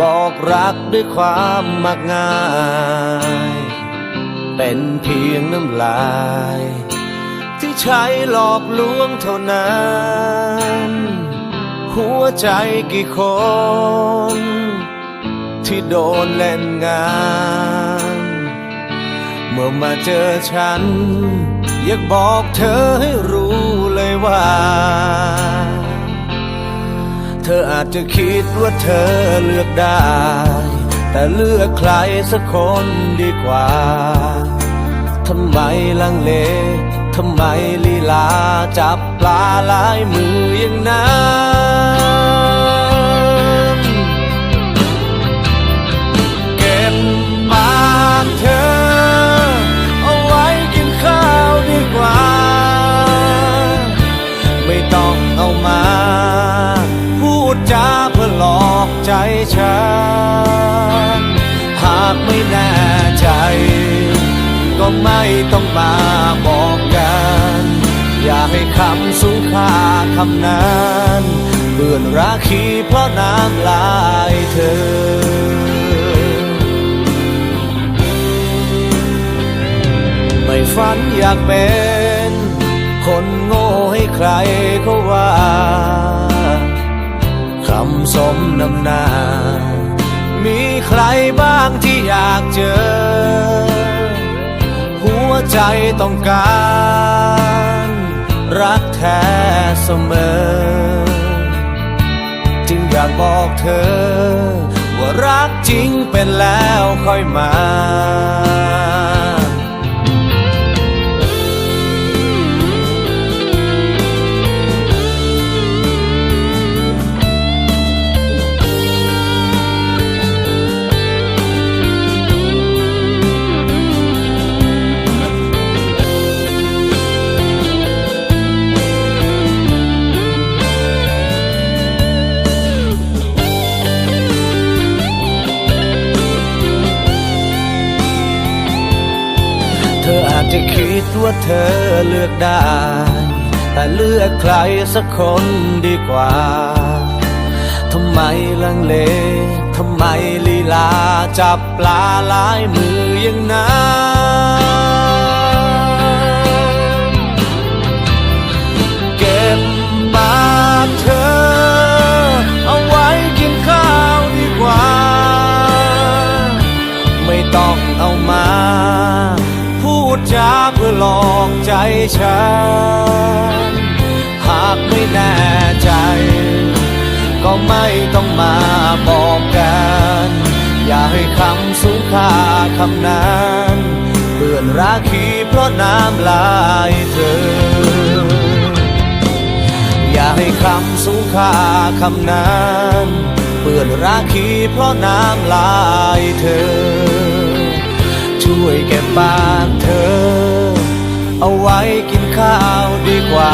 บอกรักด้วยความมักง่าย เป็นเพียงน้ำลาย ที่ใช้หลอกลวงเท่านั้น หัวใจกี่คน ที่โดนเล่นงาน เมื่อมาเจอฉัน อยากบอกเธอให้รู้เลยว่า เธออาจจะคิดว่าเธอเลือกได้ แต่เลือกใครสักคนดีกว่า ทำไมลังเล ทำไมลีลาจับปลาลายมืออย่างนั้น ฉัน หากไม่แน่ใจ ก็ไม่ต้องมาบอกกัน อย่าให้คำสูงค่าคำนั้นเปื่อนราคีเพราะน้ำลายเธอไม่ฝันอยากเป็น คนโง่ให้ใครเขาว่า สมนำหน้า มีใครบ้างที่อยากเจอ หัวใจต้องการ รักแท้เสมอ จึงอยากบอกเธอ ว่ารักจริงเป็นแล้วค่อยมา จจะคิดว่าเธอเลือกได้ แต่เลือกใครสักคนดีกว่า ทำไมลังเล ทำไมลีลาจับปลาลายมืออย่างนั้นเก็บปากเธอ เอาไว้กินข้าวดีกว่า ไม่ต้องเอามา ดจาเพื่อหลอกใจฉัน หากไม่แน่ใจ ก็ไม่ต้องมาบอกกัน อย่าให้คำสูงค่าคำนั้นเปื่อนราคีเพราะน้ำลายเธอ อย่าให้คำสูงค่าคำนั้นเปื่อนราคีเพราะน้ำลายเธอ ช่วยเก็บปากเธอ เอาไว้กินข้าวดีกว่า